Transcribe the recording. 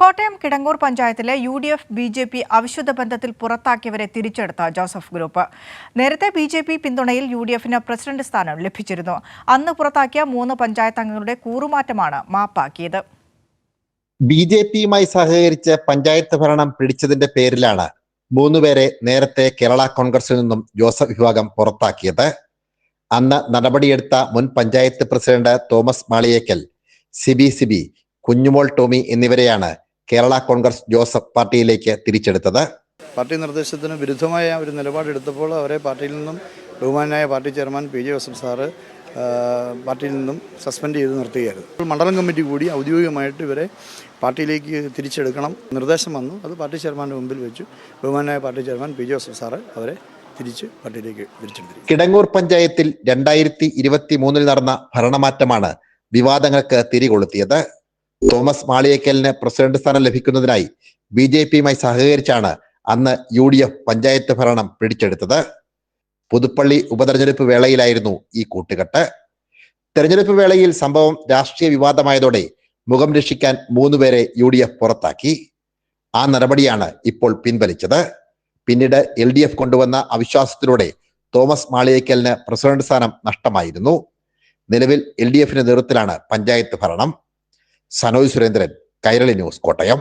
കോട്ടയം കിടങ്ങൂർ പഞ്ചായത്തിലെ U D F B J P അവിശുദ്ധ ബന്ധത്തിൽ പുറത്താക്കിയവരെ തിരിച്ചെടുത്ത ജോസഫ് ഗ്രൂപ്പ്. നേരത്തെ ബി ജെ പി പിന്തുണയിൽ യു ഡി എഫിന് പ്രസിഡന്റ് സ്ഥാനം ലഭിച്ചിരുന്നു. അന്ന് പുറത്താക്കിയ മൂന്ന് പഞ്ചായത്ത് അംഗങ്ങളുടെ കൂറുമാറ്റമാണ് മാപ്പാക്കിയത്. ബി ജെ പിയുമായി സഹകരിച്ച് പഞ്ചായത്ത് ഭരണം പിടിച്ചതിന്റെ പേരിലാണ് മൂന്നുപേരെ നേരത്തെ കേരള കോൺഗ്രസിൽ നിന്നും ജോസഫ് വിഭാഗം പുറത്താക്കിയത്. അന്ന് നടപടിയെടുത്ത മുൻ panchayat president Thomas Maliyekkal Siby Siby Kunjumol Tommy എന്നിവരെയാണ് കേരള കോൺഗ്രസ് ജോസഫ് പാർട്ടിയിലേക്ക് തിരിച്ചെടുത്തത്. പാർട്ടി നിർദ്ദേശത്തിന് വിരുദ്ധമായ ഒരു നിലപാടെടുത്തപ്പോൾ അവരെ പാർട്ടിയിൽ നിന്നും ബഹുമാനായ party chairman P J Joseph sir പാർട്ടിയിൽ നിന്നും സസ്പെൻഡ് ചെയ്ത് നിർത്തുകയായിരുന്നു. മണ്ഡലം കമ്മിറ്റി കൂടി ഔദ്യോഗികമായിട്ട് ഇവരെ പാർട്ടിയിലേക്ക് തിരിച്ചെടുക്കണം നിർദ്ദേശം വന്നു. അത് പാർട്ടി ചെയർമാന്റെ മുമ്പിൽ വെച്ചു. ബഹുമാനായ party chairman P J Joseph sir അവരെ തിരിച്ച് പാർട്ടിയിലേക്ക് തിരിച്ചെടുത്തു കിടങ്ങൂർ പഞ്ചായത്തിൽ രണ്ടായിരത്തി ഇരുപത്തി മൂന്നിൽ നടന്ന ഭരണമാറ്റമാണ് വിവാദങ്ങൾക്ക് തിരികൊളുത്തിയത്. തോമസ് മാളിയേക്കലിന് പ്രസിഡന്റ് സ്ഥാനം ലഭിക്കുന്നതിനായി ബി ജെ പിയുമായി സഹകരിച്ചാണ് അന്ന് യു ഡി എഫ് പഞ്ചായത്ത് ഭരണം പിടിച്ചെടുത്തത്. പുതുപ്പള്ളി ഉപതെരഞ്ഞെടുപ്പ് വേളയിലായിരുന്നു ഈ കൂട്ടുകെട്ട്. തെരഞ്ഞെടുപ്പ് വേളയിൽ സംഭവം രാഷ്ട്രീയ വിവാദമായതോടെ മുഖം രക്ഷിക്കാൻ മൂന്നുപേരെ യു ഡി എഫ് പുറത്താക്കി. ആ നടപടിയാണ് ഇപ്പോൾ പിൻവലിച്ചത്. പിന്നീട് എൽ ഡി എഫ് കൊണ്ടുവന്ന അവിശ്വാസത്തിലൂടെ തോമസ് മാളിയേക്കലിന് പ്രസിഡന്റ് സ്ഥാനം നഷ്ടമായിരുന്നു. നിലവിൽ എൽ ഡി എഫിന്റെ നേതൃത്വത്തിലാണ് പഞ്ചായത്ത് ഭരണം. സനോജ് സുരേന്ദ്രൻ കൈരളി ന്യൂസ് കോട്ടയം.